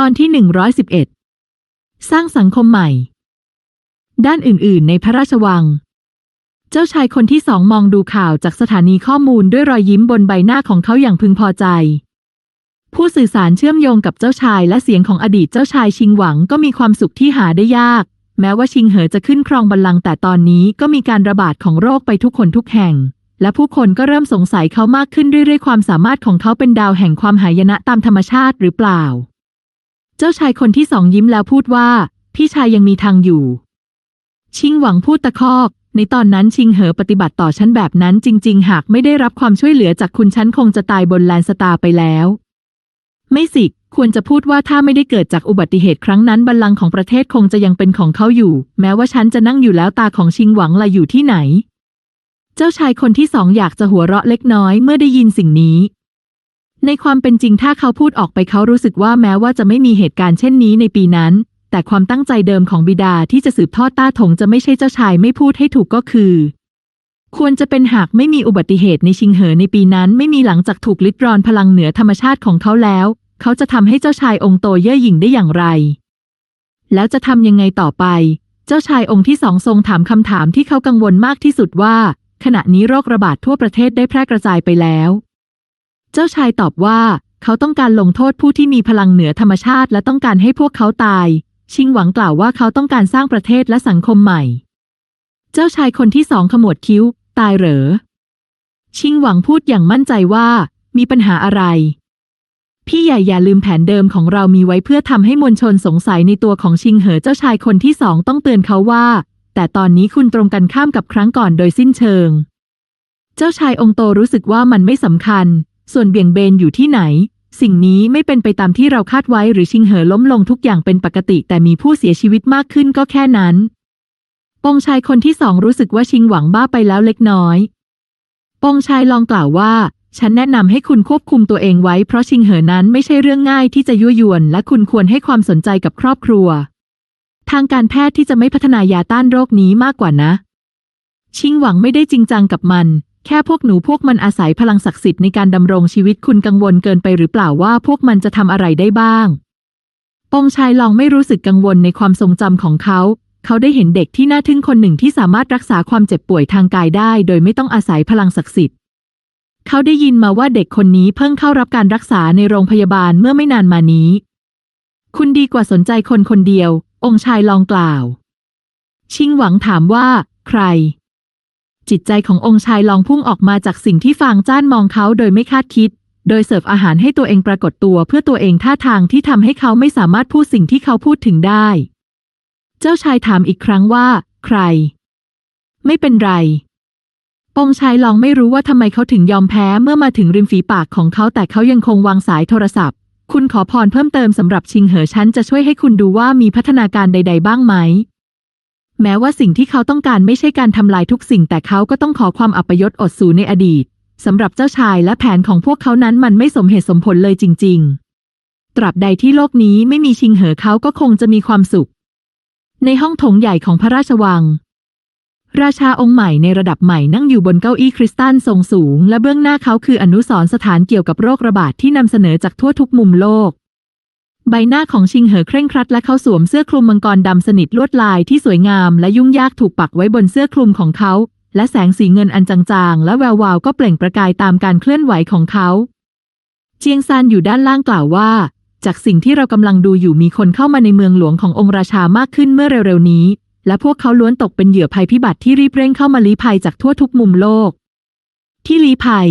ตอนที่ 111 สร้างสังคมใหม่ ด้านอื่นๆ ในพระราชวัง เจ้าชายคนที่สองมองดูข่าวจากสถานีข้อมูลด้วยรอยยิ้มบนใบหน้าของเขาอย่างพึงพอใจ ผู้สื่อสารเชื่อมโยงกับเจ้าชายและเสียงของอดีตเจ้าชายชิงหวังก็มีความสุขที่หาได้ยาก แม้ว่าชิงเหอจะขึ้นครองบัลลังก์แต่ตอนนี้ก็มีการระบาดของโรคไปทุกคนทุกแห่งและผู้คนก็เริ่มสงสัยเขามากขึ้นเรื่อยๆ ความสามารถของเขาเป็นดาวแห่งความหายนะตามธรรมชาติหรือเปล่า เจ้าชายคนที่สองยิ้มแล้วพูดว่า พี่ชายยังมีทางอยู่ ชิงหวังพูดตะคอก ในตอนนั้นชิงเหอปฏิบัติต่อฉันแบบนั้นจริง ๆ หากไม่ได้รับความช่วยเหลือจากคุณฉันคงจะตายบนแลนสตาร์ไปแล้ว ไม่สิ ควรจะพูดว่าถ้าไม่ได้เกิดจากอุบัติเหตุครั้งนั้นบัลลังก์ของประเทศคงจะยังเป็นของเขาอยู่ แม้ว่าฉันจะนั่งอยู่แล้วตาของชิงหวังละอยู่ที่ไหน เจ้าชายคนที่สองอยากจะหัวเราะเล็กน้อยเมื่อได้ยินสิ่งนี้ ในความเป็นจริงถ้าเขาพูดออกไปเขารู้สึกว่าแม้ว่าจะไม่มีเหตุการณ์เช่นนี้ในปีนั้น แต่ความตั้งใจเดิมของบิดาที่จะสืบทอดต้าถงจะไม่ใช่เจ้าชายไม่พูดให้ถูกก็คือ ควรจะเป็นหากไม่มีอุบัติเหตุในชิงเหอในปีนั้น ไม่มีหลังจากถูกลิดรอนพลังเหนือธรรมชาติของเขาแล้ว เขาจะทำให้เจ้าชายองค์โตเย่อหยิ่งได้อย่างไร แล้วจะทำยังไงต่อไป เจ้าชายองค์ที่สองทรงถามคำถามที่เขากังวลมากที่สุดว่า ขณะนี้โรคระบาดทั่วประเทศได้แพร่กระจายไปแล้ว เจ้าชายตอบว่า เขาต้องการลงโทษผู้ที่มีพลังเหนือธรรมชาติ และต้องการให้พวกเขาตาย ชิงหวังกล่าวว่าเขาต้องการสร้างประเทศและสังคมใหม่ เจ้าชายคนที่สองขมวดคิ้ว ตายเหรอ ชิงหวังพูดอย่างมั่นใจว่า มีปัญหาอะไร พี่ใหญ่อย่าลืมแผนเดิมของเรามีไว้เพื่อทำให้มวลชนสงสัยในตัวของชิงเหอเจ้าชายคนที่สองต้องเตือนเขาว่า แต่ตอนนี้คุณตรงกันข้ามกับครั้งก่อนโดยสิ้นเชิง เจ้าชายองค์โตรู้สึกว่ามันไม่สำคัญ ส่วนเบี่ยงเบนอยู่ที่ไหน สิ่งนี้ไม่เป็นไปตามที่เราคาดไว้หรือชิงเหอล้มลงทุกอย่างเป็นปกติ แต่มีผู้เสียชีวิตมากขึ้นก็แค่นั้นปองชายคนที่สองรู้สึกว่าชิงหวังบ้าไปแล้วเล็กน้อยปองชายลองกล่าวว่า ฉันแนะนำให้คุณควบคุมตัวเองไว้เพราะชิงเหอนั้นไม่ใช่เรื่องง่ายที่จะยั่วยวน และคุณควรให้ความสนใจกับครอบครัว ทางการแพทย์ที่จะไม่พัฒนายาต้านโรคนี้มากกว่านะ ชิงหวังไม่ได้จริงจังกับมัน แค่พวกหนูพวกมันอาศัยพลังศักดิ์สิทธิ์ในการดำรงชีวิตคุณกังวลเกินไปหรือเปล่าว่าพวกมันจะทำอะไรได้บ้างปองชายลองไม่รู้สึกกังวลในความทรงจำของเขา เขาได้เห็นเด็กที่น่าทึ่งคนหนึ่งที่สามารถรักษาความเจ็บป่วยทางกายได้ โดยไม่ต้องอาศัยพลังศักดิ์สิทธิ์ เขาได้ยินมาว่าเด็กคนนี้เพิ่งเข้ารับการรักษาในโรงพยาบาลเมื่อไม่นานมานี้ คุณดีกว่าสนใจคนคนเดียว องชายลองกล่าว ชิงหวังถามว่า ใคร จิตใจขององค์ชายลองพุ่งออกมาจากสิ่งที่ฟางจ้านมองเขาโดยไม่คาดคิด โดยเสิร์ฟอาหารให้ตัวเองปรากฏตัวเพื่อตัวเองท่าทางที่ทำให้เขาไม่สามารถพูดสิ่งที่เขาพูดถึงได้ เจ้าชายถามอีกครั้งว่า ใคร ไม่เป็นไร องค์ชายลองไม่รู้ว่าทำไมเขาถึงยอมแพ้เมื่อมาถึงริมฝีปากของเขาแต่เขายังคงวางสายโทรศัพท์ คุณขอพรเพิ่มเติมสำหรับชิงเหอฉันจะช่วยให้คุณดูว่ามีพัฒนาการใด ๆ บ้างไหม แม้ว่าสิ่งที่เขาต้องการไม่ใช่การทำลายทุกสิ่ง แต่เขาก็ต้องขอความอัปยศอดสูในอดีตสำหรับเจ้าชายและแผนของพวกเขานั้นมันไม่สมเหตุสมผลเลยจริง ๆ ตราบใดที่โลกนี้ไม่มีชิงเหอเขาก็คงจะมีความสุข ในห้องโถงใหญ่ของพระราชวัง ราชาองค์ใหม่ในระดับใหม่นั่งอยู่บนเก้าอี้คริสตัลทรงสูง และเบื้องหน้าเขาคืออนุสรณ์สถานเกี่ยวกับโรคระบาดที่นำเสนอจากทั่วทุกมุมโลก ใบหน้าของชิงเหอเคร่งครัดและเขาสวมเสื้อคลุมมังกรดำสนิทลวดลายที่สวยงามและยุ่งยากถูกปักไว้บนเสื้อคลุมของเขา และแสงสีเงินอันจางๆ และแวววาวก็เปล่งประกายตามการเคลื่อนไหวของเขา เจียงซานอยู่ด้านล่างกล่าวว่า จากสิ่งที่เรากำลังดูอยู่มีคนเข้ามาในเมืองหลวงขององค์ราชามากขึ้นเมื่อเร็วๆนี้ และพวกเขาล้วนตกเป็นเหยื่อภัยพิบัติที่รีบเร่งเข้ามาลี้ภัยจากทั่วทุกมุมโลก ที่ลี้ภัย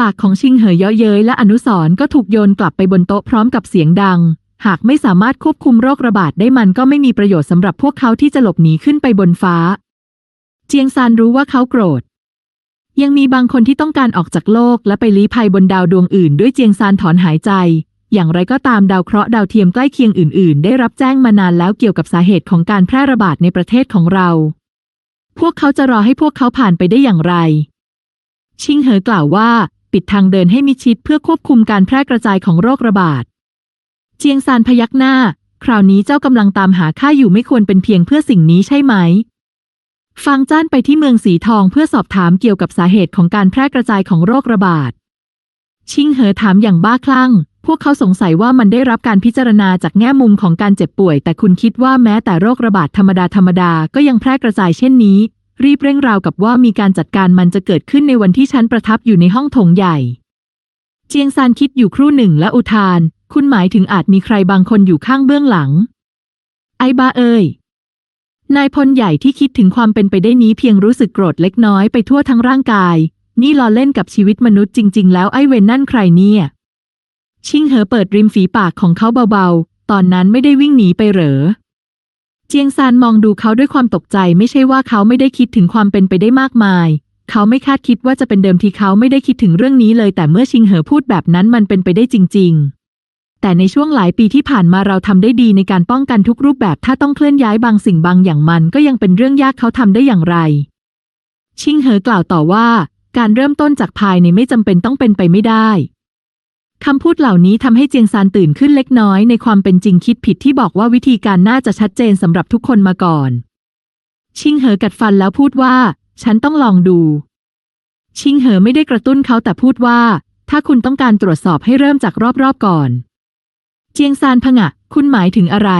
ปากของชิงเหอเยาะเย้ยและอนุสรณ์ก็ถูกโยนกลับไปบนโต๊ะพร้อมกับเสียงดัง หากไม่สามารถควบคุมโรคระบาดได้มันก็ไม่มีประโยชน์สำหรับพวกเขาที่จะหลบหนีขึ้นไปบนฟ้า เจียงซานรู้ว่าเขาโกรธ ยังมีบางคนที่ต้องการออกจากโลกและไปลี้ภัยบนดาวดวงอื่น ด้วยเจียงซานถอนหายใจ อย่างไรก็ตามดาวเคราะห์ดาวเทียมใกล้เคียงอื่น ๆ ได้รับแจ้งมานานแล้วเกี่ยวกับสาเหตุของการแพร่ระบาดในประเทศของเรา พวกเขาจะรอให้พวกเขาผ่านไปได้อย่างไรชิงเหอกล่าวว่า ปิดทางเดินให้มิชิดเพื่อควบคุมการแพร่กระจายของโรคระบาด เจียงซานพยักหน้า คราวนี้เจ้ากำลังตามหาข้าอยู่ไม่ควรเป็นเพียงเพื่อสิ่งนี้ใช่ไหม ฟางจ้านไปที่เมืองสีทองเพื่อสอบถามเกี่ยวกับสาเหตุของการแพร่กระจายของโรคระบาด ชิงเหอถามอย่างบ้าคลั่ง พวกเขาสงสัยว่ามันได้รับการพิจารณาจากแง่มุมของการเจ็บป่วย แต่คุณคิดว่าแม้แต่โรคระบาดธรรมดาธรรมดาก็ยังแพร่กระจายเช่นนี้ รีบเร่งราวกับว่ามีการจัดการมันจะเกิดขึ้นในวันที่ฉันประทับอยู่ในห้องโถงใหญ่ เจียงซานคิดอยู่ครู่หนึ่งและอุทาน คุณหมายถึงอาจมีใครบางคนอยู่ข้างเบื้องหลัง ไอบาเอ้ยนายพลใหญ่ที่คิดถึงความเป็นไปได้นี้เพียงรู้สึกโกรธเล็กน้อยไปทั่วทั้งร่างกาย นี่ล้อเล่นกับชีวิตมนุษย์จริง ๆ แล้วไอเวนนั่นใครเนี่ย ชิงเหอเปิดริมฝีปากของเขาเบาๆ ตอนนั้นไม่ได้วิ่งหนีไปเหรอ เจียงซานมองดูเขาด้วยความตกใจไม่ใช่ว่าเขาไม่ได้คิดถึงความเป็นไปได้มากมาย เขาไม่คาดคิดว่าจะเป็นเดิมทีเขาไม่ได้คิดถึงเรื่องนี้เลย แต่เมื่อชิงเหอพูดแบบนั้นมันเป็นไปได้จริง ๆ แต่ในช่วงหลายปีที่ผ่านมาเราทำได้ดีในการป้องกันทุกรูปแบบ ถ้าต้องเคลื่อนย้ายบางสิ่งบางอย่างมันก็ยังเป็นเรื่องยากเขาทำได้อย่างไร ชิงเหอกล่าวต่อว่า การเริ่มต้นจากภายในไม่จำเป็นต้องเป็นไปไม่ได้ คำพูดเหล่านี้ทำให้เจียงซานตื่นขึ้นเล็กน้อยในความเป็นจริงคิดผิดที่บอกว่าวิธีการน่าจะชัดเจนสำหรับทุกคนมาก่อน ชิงเหอกัดฟันแล้วพูดว่า ฉันต้องลองดู ชิงเหอไม่ได้กระตุ้นเขาแต่พูดว่า ถ้าคุณต้องการตรวจสอบให้เริ่มจากรอบๆก่อน เจียงซานผงะ คุณหมายถึงอะไร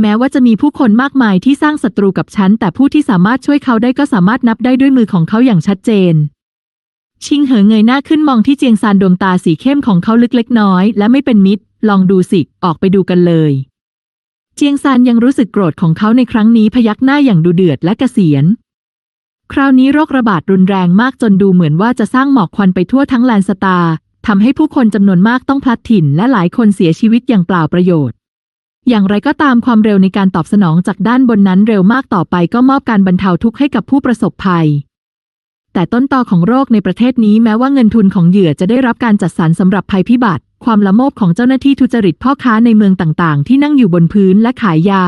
แม้ว่าจะมีผู้คนมากมายที่สร้างศัตรูกับฉัน แต่ผู้ที่สามารถช่วยเขาได้ก็สามารถนับได้ด้วยมือของเขาอย่างชัดเจน ชิงเหอเงยหน้าขึ้นมองที่เจียงซานดวงตาสีเข้มของเขาลึกเล็กน้อย และไม่เป็นมิตร ลองดูสิ ออกไปดูกันเลย เจียงซานยังรู้สึกโกรธของเขาในครั้งนี้พยักหน้าอย่างดูเดือดและกะเกษียณคราวนี้โรคระบาดรุนแรงมากจนดูเหมือนว่าจะสร้างหมอกควันไปทั่วทั้งแลนสตาทำให้ผู้คนจำนวนมากต้องพลัดถิ่น และหลายคนเสียชีวิตอย่างเปล่าประโยชน์ อย่างไรก็ตามความเร็วในการตอบสนองจากด้านบนนั้นเร็วมากต่อไปก็มอบการบรรเทาทุกข์ให้กับผู้ประสบภัย แต่ต้นตอของโรคในประเทศนี้แม้ว่าเงินทุนของเหยื่อจะได้รับการจัดสรรสำหรับภัยพิบัติ ความละโมบของเจ้าหน้าที่ทุจริตพ่อค้าในเมืองต่างๆ ที่นั่งอยู่บนพื้นและขายยา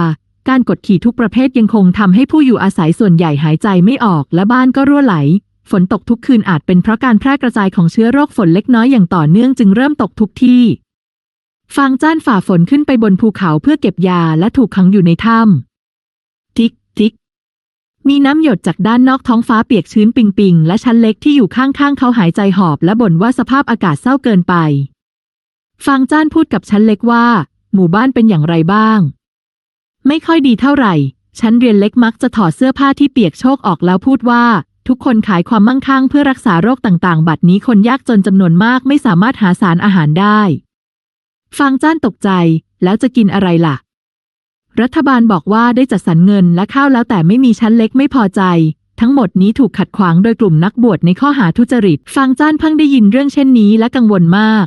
การกดขี่ทุกประเภทยังคงทำให้ผู้อยู่อาศัยส่วนใหญ่หายใจไม่ออกและบ้านก็รั่วไหล ฝนตกทุกคืนอาจเป็นเพราะการแพร่กระจายของเชื้อโรคฝนเล็กน้อยอย่างต่อเนื่องจึงเริ่มตกทุกที่ฟางจ้านฝ่าฝนขึ้นไปบนภูเขาเพื่อเก็บยาและถูกขังอยู่ในถ้ำ มีน้ำหยดจากด้านนอกท้องฟ้าเปียกชื้นปิงปิงและชั้นเล็กที่อยู่ข้างๆ เขาหายใจหอบและบ่นว่าสภาพอากาศเศร้าเกินไป ฟางจ้านพูดกับชั้นเล็กว่า หมู่บ้านเป็นอย่างไรบ้าง ไม่ค่อยดีเท่าไหร่ ชั้นเรียนเล็กมักจะถอดเสื้อผ้าที่เปียกโชกออกแล้วพูดว่า ทุกคนขายความมั่งคั่งเพื่อรักษาโรคต่างๆ บัดนี้คนยากจนจำนวนมากไม่สามารถหาสารอาหารได้ ฟางจ้านตกใจ แล้วจะกินอะไรล่ะ รัฐบาลบอกว่าได้จัดสรรเงินและข้าวแล้วแต่ไม่มีชั้นเล็กไม่พอใจ ทั้งหมดนี้ถูกขัดขวางโดยกลุ่มนักบวชในข้อหาทุจริตฟางจ้านพิ่งได้ยินเรื่องเช่นนี้และกังวลมาก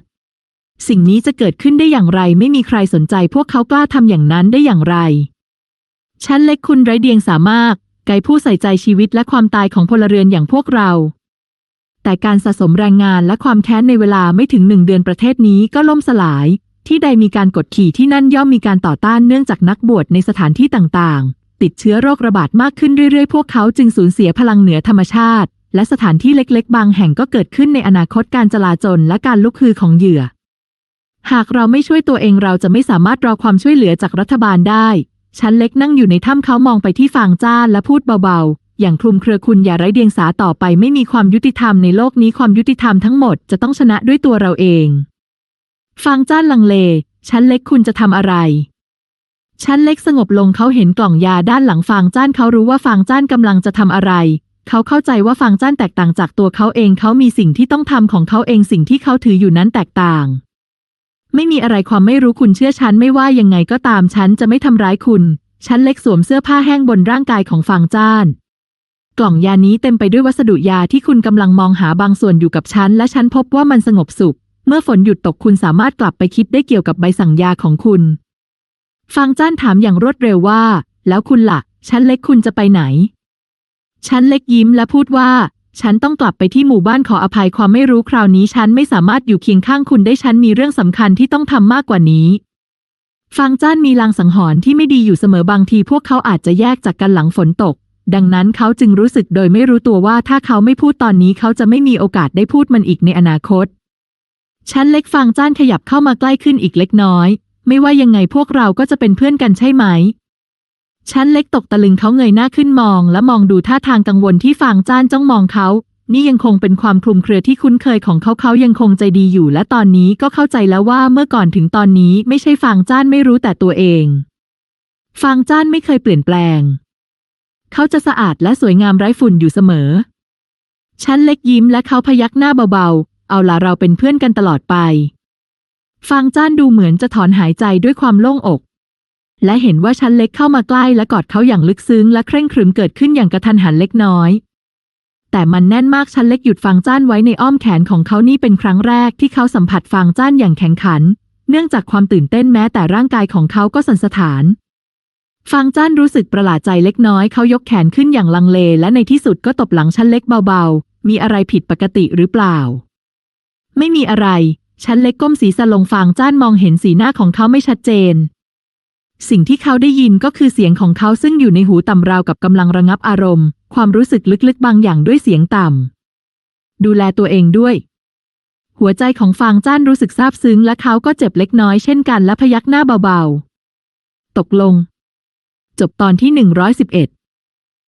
สิ่งนี้จะเกิดขึ้นได้อย่างไรไม่มีใครสนใจ พวกเขากล้าทำอย่างนั้นได้อย่างไร ชั้นเล็กคุณไร้เดียงสามารถไกผู้ใส่ใจชีวิตและความตายของพลเรือนอย่างพวกเรา แต่การสะสมแรงงานและความแค้นในเวลาไม่ถึงหนึ่งเดือนประเทศนี้ก็ล่มสลาย ที่ใดมีการกดขี่ที่นั่นย่อมมีการต่อต้านเนื่องจากนักบวชในสถานที่ต่างๆ ติดเชื้อโรคระบาดมากขึ้นเรื่อยๆ พวกเขาจึงสูญเสียพลังเหนือธรรมชาติ และสถานที่เล็กๆ บางแห่งก็เกิดขึ้นในอนาคตการจลาจลและการลุกฮือของเหยื่อ หากเราไม่ช่วยตัวเองเราจะไม่สามารถรอความช่วยเหลือจากรัฐบาลได้ ชั้นเล็กนั่งอยู่ในถ้ำเขามองไปที่ฟางจ้านและพูดเบาๆ อย่างคลุมเครือคุณอย่าไร้เดียงสาต่อไปไม่มีความยุติธรรมในโลกนี้ความยุติธรรมทั้งหมดจะต้องชนะด้วยตัวเราเอง ฟางจ้านลังเล ชั้นเล็กคุณจะทำอะไร ชั้นเล็กสงบลงเขาเห็นกล่องยาด้านหลังฟางจ้านเขารู้ว่าฟางจ้านกำลังจะทำอะไร เขาเข้าใจว่าฟางจ้านแตกต่างจากตัวเขาเองเขามีสิ่งที่ต้องทำของเขาเองสิ่งที่เขาถืออยู่นั้นแตกต่าง ไม่มีอะไรความไม่รู้คุณเชื่อฉันไม่ว่ายังไงก็ตามฉันจะไม่ทำร้ายคุณ ชั้นเล็กสวมเสื้อผ้าแห้งบนร่างกายของฟางจ้านกล่องยานี้เต็มไปด้วยวัสดุยาที่คุณกำลังมองหาบางส่วนอยู่กับฉันและฉันพบว่ามันสงบสุข เมื่อฝนหยุดตกคุณสามารถกลับไปคิดได้เกี่ยวกับใบสั่งยาของคุณฟางจ้านถามอย่างรวดเร็วว่า แล้วคุณละ่ะ ชั้นเล็กคุณจะไปไหน ชั้นเล็กยิ้มและพูดว่า ฉันต้องกลับไปที่หมู่บ้านขออภัยความไม่รู้คราวนี้ ฉันไม่สามารถอยู่เคียงข้างคุณได้ฉันมีเรื่องสำคัญที่ต้องทำมากกว่านี้ฟางจ้านมีลางสังหรณ์ที่ไม่ดีอยู่เสมอบางที พวกเขาอาจจะแยกจากกันหลังฝนตกดังนั้นเขาจึงรู้สึกโดยไม่รู้ตัวว่าถ้าเขาไม่พูดตอนนี้เขาจะไม่มีโอกาสได้พูดมันอีกในอนาคต ชั้นเล็กฟางจ้านขยับเข้ามาใกล้ขึ้นอีกเล็กน้อย ไม่ว่ายังไงพวกเราก็จะเป็นเพื่อนกันใช่ไหม ชั้นเล็กตกตะลึงเขาเงยหน้าขึ้นมอง และมองดูท่าทางกังวลที่ฟางจ้านจ้องมองเขา นี่ยังคงเป็นความคลุมเครือที่คุ้นเคยของเขาเขายังคงใจดีอยู่ และตอนนี้ก็เข้าใจแล้วว่าเมื่อก่อนถึงตอนนี้ไม่ใช่ฟางจ้านไม่รู้แต่ตัวเอง ฟางจ้านไม่เคยเปลี่ยนแปลง เขาจะสะอาดและสวยงามไร้ฝุ่นอยู่เสมอฉันเล็กยิ้มและเขาพยักหน้าเบาๆ เอาล่ะเราเป็นเพื่อนกันตลอดไป ฟางจ้านดูเหมือนจะถอนหายใจด้วยความโล่งอก และเห็นว่าชั้นเล็กเข้ามาใกล้และกอดเขาอย่างลึกซึ้งและเคร่งครึมเกิดขึ้นอย่างกระทันหันเล็กน้อย แต่มันแน่นมากชั้นเล็กหยุดฟางจ้านไว้ในอ้อมแขนของเขานี่เป็นครั้งแรกที่เขาสัมผัสฟางจ้านอย่างแข็งขัน เนื่องจากความตื่นเต้นแม้แต่ร่างกายของเขาก็สั่นสะท้านฟางจ้านรู้สึกประหลาดใจเล็กน้อยเขายกแขนขึ้นอย่างลังเล และในที่สุดก็ตบหลังชั้นเล็กเบาๆ มีอะไรผิดปกติหรือเปล่า ไม่มีอะไรชั้นเล็กก้มศีรษะลงฟางจ้านมองเห็นสีหน้าของเขาไม่ชัดเจน สิ่งที่เขาได้ยินก็คือเสียงของเขาซึ่งอยู่ในหูต่ำราวกับกำลังระงับอารมณ์ ความรู้สึกลึกๆบางอย่างด้วยเสียงต่ำ ดูแลตัวเองด้วย หัวใจของฟางจ้านรู้สึกซาบซึ้งและเขาก็เจ็บเล็กน้อยเช่นกันและพยักหน้าเบาๆ ตกลง จบตอนที่หนึ่งร้อยสิบเอ็ด